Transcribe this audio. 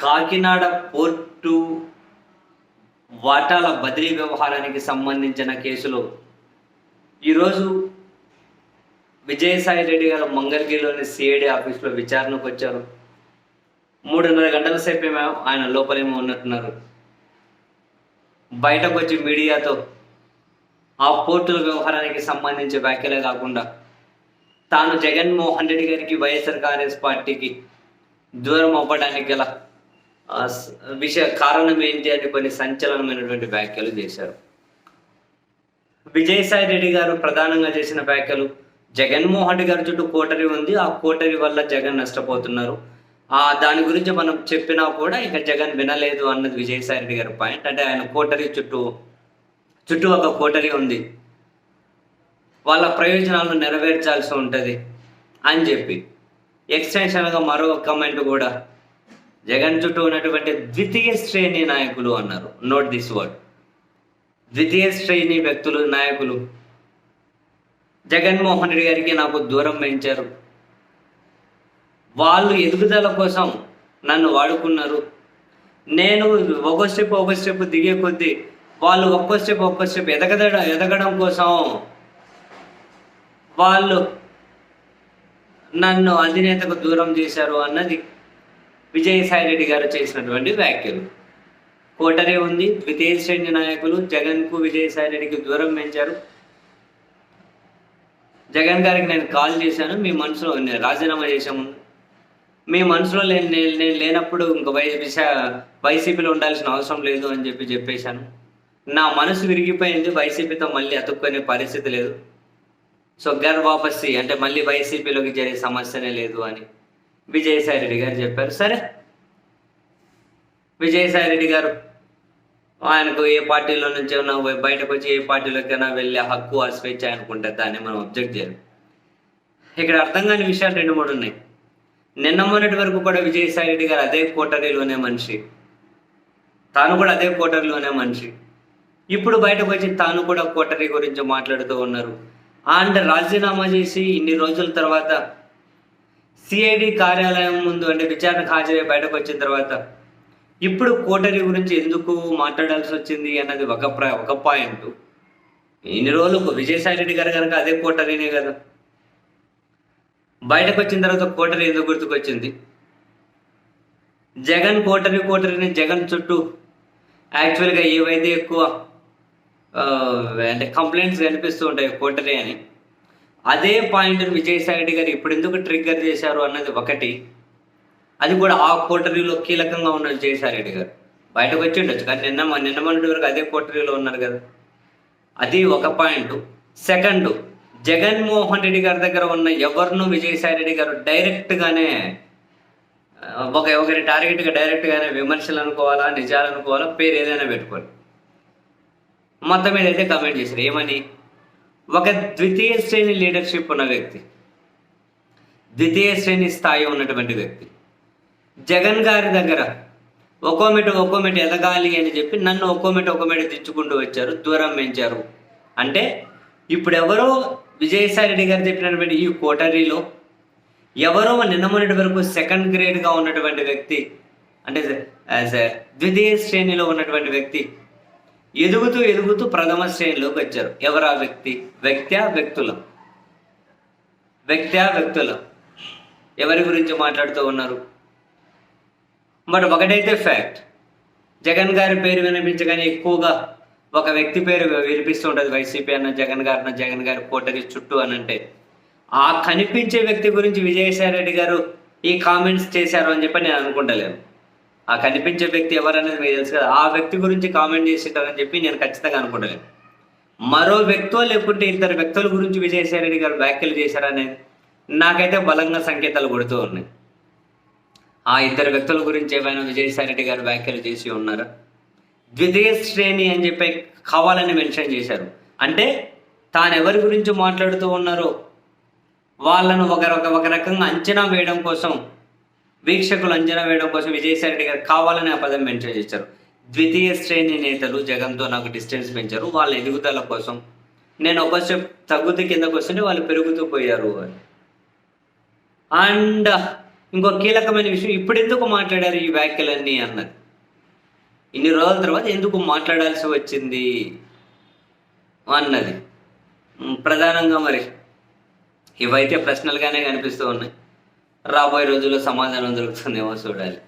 Kakinada port వాటాల బదిలీ వ్యవహారానికి సంబంధించిన కేసులో ఈరోజు విజయసాయి రెడ్డి గారు మంగళగిరిలోని సిఐడి ఆఫీస్లో విచారణకు వచ్చారు. మూడున్నర గంటల సేపు ఏమో ఆయన లోపలేమో ఉన్నట్టున్నారు. బయటకు వచ్చి మీడియాతో ఆ పోర్టుల వ్యవహారానికి సంబంధించి వ్యాఖ్యలే కాకుండా తాను జగన్మోహన్ రెడ్డి గారికి వైఎస్ఆర్ కాంగ్రెస్ పార్టీకి దూరం అవ్వడానికి గల విషయ కారణం ఏంటి అని కొన్ని సంచలనమైనటువంటి వ్యాఖ్యలు చేశారు. విజయసాయి రెడ్డి గారు ప్రధానంగా చేసిన వ్యాఖ్యలు జగన్మోహన్ రెడ్డి గారి చుట్టూ కోటరి ఉంది ఆ కోటరి వల్ల జగన్ నష్టపోతున్నారు. ఆ దాని గురించి మనం చెప్పినా కూడా ఇక జగన్ వినలేదు అన్నది విజయసాయి రెడ్డి గారి పాయింట్. అంటే ఆయన కోటరి చుట్టూ చుట్టూ ఒక కోటరి ఉంది. వాళ్ళ ప్రయోజనాలను నెరవేర్చాల్సి ఉంటుంది అని చెప్పి. ఎక్స్టెన్షన్గా మరో కమెంట్ కూడా జగన్ చుట్టూ ఉన్నటువంటి ద్వితీయ శ్రేణి నాయకులు అన్నారు. నోట్ దిస్ వర్డ్ ద్వితీయ శ్రేణి వ్యక్తులు నాయకులు. జగన్మోహన్ రెడ్డి గారికి నాకు దూరం పెంచారు వాళ్ళు ఎదుగుదల కోసం నన్ను వాడుకున్నారు. నేను ఒక స్టెప్ ఒక స్టెప్ దిగే కొద్దీ వాళ్ళు ఒక్కో స్టెప్ ఒక్కో స్టెప్ ఎదగదడం ఎదగడం కోసం వాళ్ళు నన్ను అధినేతకు దూరం చేశారు అన్నది విజయసాయి రెడ్డి గారు చేసినటువంటి వ్యాఖ్యలు. కోటరే ఉంది ద్వితీయ శ్రేణి నాయకులు జగన్కు విజయసాయి రెడ్డికి దూరం పెంచారు. జగన్ గారికి నేను కాల్ చేశాను మీ మనసులో నేను రాజీనామా చేశాము మీ మనసులో లేని నేను నేను లేనప్పుడు ఇంకా వై విశా వైసీపీలో ఉండాల్సిన అవసరం లేదు అని చెప్పి చెప్పేశాను. నా మనసు విరిగిపోయింది వైసీపీతో మళ్ళీ అతుక్కునే పరిస్థితి లేదు. సో గర్ వాపస్సి అంటే మళ్ళీ వైసీపీలోకి చేరే సమస్యనే లేదు అని. విజయసాయి రెడ్డి గారు చెప్పారు. సరే. విజయసాయి రెడ్డి గారు ఆయనకు ఏ పార్టీలో నుంచి ఉన్నా బయటకు వచ్చి ఏ పార్టీలోకైనా వెళ్ళే హక్కు ఆ స్వేచ్ఛ అనుకుంటే దాన్ని మనం అబ్జెక్ట్ చేయాలి. ఇక్కడ అర్థం కాని విషయాలు రెండు మూడు ఉన్నాయి. నిన్న మొన్నటి వరకు కూడా విజయసాయి రెడ్డి గారు అదే కోటరీలోనే మనిషి. తాను కూడా అదే కోటరీలోనే మనిషి. ఇప్పుడు బయటకు వచ్చి తాను కూడా కోటరీ గురించి మాట్లాడుతూ ఉన్నారు. అండ్ రాజీనామా చేసి ఇన్ని రోజుల తర్వాత సిఐడి కార్యాలయం ముందు అంటే విచారణకు హాజరై బయటకు వచ్చిన తర్వాత ఇప్పుడు కోటరీ గురించి ఎందుకు మాట్లాడాల్సి వచ్చింది అన్నది ఒక ఒక పాయింట్ ఇన్ని రోజులు విజయసాయి రెడ్డి గారు కనుక అదే కోటరీనే కదా. బయటకు వచ్చిన తర్వాత కోటరీ ఎందుకు గుర్తుకొచ్చింది? జగన్ కోటరీ కోటరీని జగన్ చుట్టూ యాక్చువల్గా ఏవైతే ఎక్కువ అంటే కంప్లైంట్స్ కనిపిస్తూ ఉంటాయి కోటరీ అని. అదే పాయింట్ విజయసాయి రెడ్డి గారు ఇప్పుడు ఎందుకు ట్రిగ్గర్ చేశారు అన్నది ఒకటి. అది కూడా ఆ కోటరీలో కీలకంగా ఉన్న విజయసాయి రెడ్డి గారు. బయటకు వచ్చి ఉండొచ్చు కానీ నిన్న నిన్న మొన్నటి వరకు అదే కోటరీలో ఉన్నారు కదా. అది ఒక పాయింట్. సెకండ్ జగన్మోహన్ రెడ్డి గారి దగ్గర ఉన్న ఎవరిను విజయసాయి రెడ్డి గారు డైరెక్ట్గానే ఒక ఒకరి టార్గెట్గా డైరెక్ట్గానే విమర్శలు అనుకోవాలా నిజాలు అనుకోవాలా పేరు ఏదైనా పెట్టుకోవాలి మొత్తం మీద అయితే కమెంట్ చేశారు. ఏమని? ఒక ద్వితీయ శ్రేణి లీడర్షిప్ ఉన్న వ్యక్తి ద్వితీయ శ్రేణి స్థాయి ఉన్నటువంటి వ్యక్తి. జగన్ గారి దగ్గర ఒక్కో మెట్టు ఒక్కో మీట ఎదగాలి అని చెప్పి నన్ను ఒక్కో మీట ఒక్కో మెట్టు తెచ్చుకుంటూ వచ్చారు దూరం పెంచారు. అంటే ఇప్పుడు ఎవరో విజయసాయి రెడ్డి గారు చెప్పినటువంటి ఈ కోటరీలో ఎవరో నిన్న మొన్నటి వరకు సెకండ్ గ్రేడ్గా ఉన్నటువంటి వ్యక్తి అంటే ద్వితీయ శ్రేణిలో ఉన్నటువంటి వ్యక్తి ఎదుగుతూ ఎదుగుతూ ప్రథమ శ్రేణిలోకి వచ్చారు. ఎవరా వ్యక్తి? వ్యక్త్యా వ్యక్తుల. వ్యక్త్యా వ్యక్తుల. ఎవరి గురించి మాట్లాడుతూ ఉన్నారు? బట్ ఒకటైతే ఫ్యాక్ట్ జగన్ గారి పేరు వినిపించగానే ఎక్కువగా ఒక వ్యక్తి పేరు వినిపిస్తూ ఉంటుంది వైసీపీ అన్న జగన్ గారిన జగన్ గారి కోటరి చుట్టూ అని అంటే. ఆ కనిపించే వ్యక్తి గురించి విజయసాయి రెడ్డి గారు ఈ కామెంట్స్ చేశారు అని చెప్పి నేను అనుకుంటలేను. ఆ కనిపించే వ్యక్తి ఎవరనేది మీకు తెలుసు కదా. ఆ వ్యక్తి గురించి కామెంట్ చేసేటారని చెప్పి నేను ఖచ్చితంగా అనుకుంటాను మరో వ్యక్తో లేకుంటే ఇద్దరు వ్యక్తుల గురించి విజయసాయిరెడ్డి గారు వ్యాఖ్యలు చేశారని నాకైతే బలంగా సంకేతాలు కొడుతూ ఉన్నాయి. ఆ ఇద్దరు వ్యక్తుల గురించి ఏమైనా విజయసాయిరెడ్డి గారు వ్యాఖ్యలు చేసి ఉన్నారా? ద్వితీయ శ్రేణి అని చెప్పి కావాలని మెన్షన్ చేశారు. అంటే తాను ఎవరి గురించి మాట్లాడుతూ ఉన్నారో వాళ్ళను ఒక- ఒక రకంగా అంచనా వేయడం కోసం వీక్షకులు అంచనా వేయడం కోసం విజయసాయి రెడ్డి గారు కావాలని ఆ పదం మెన్షన్ చేశారు. ద్వితీయ శ్రేణి నేతలు జగన్తో నాకు డిస్టెన్స్ పెంచారు. వాళ్ళ ఎదుగుదల కోసం నేను ఒక స్టెప్ తగ్గుతూ కిందకు వస్తుంటే వాళ్ళు పెరుగుతూ పోయారు అని. అండ్ ఇంకో కీలకమైన విషయం ఇప్పుడు ఎందుకు మాట్లాడారు ఈ వ్యాఖ్యలన్నీ అన్నది. ఇన్ని రోజుల తర్వాత ఎందుకు మాట్లాడాల్సి వచ్చింది అన్నది. ప్రధానంగా మరి ఇవైతే ప్రశ్నలుగానే కనిపిస్తూ ఉన్నాయి. రాబోయే రోజుల్లో సమాధానం దొరుకుతుందేమో చూడాలి.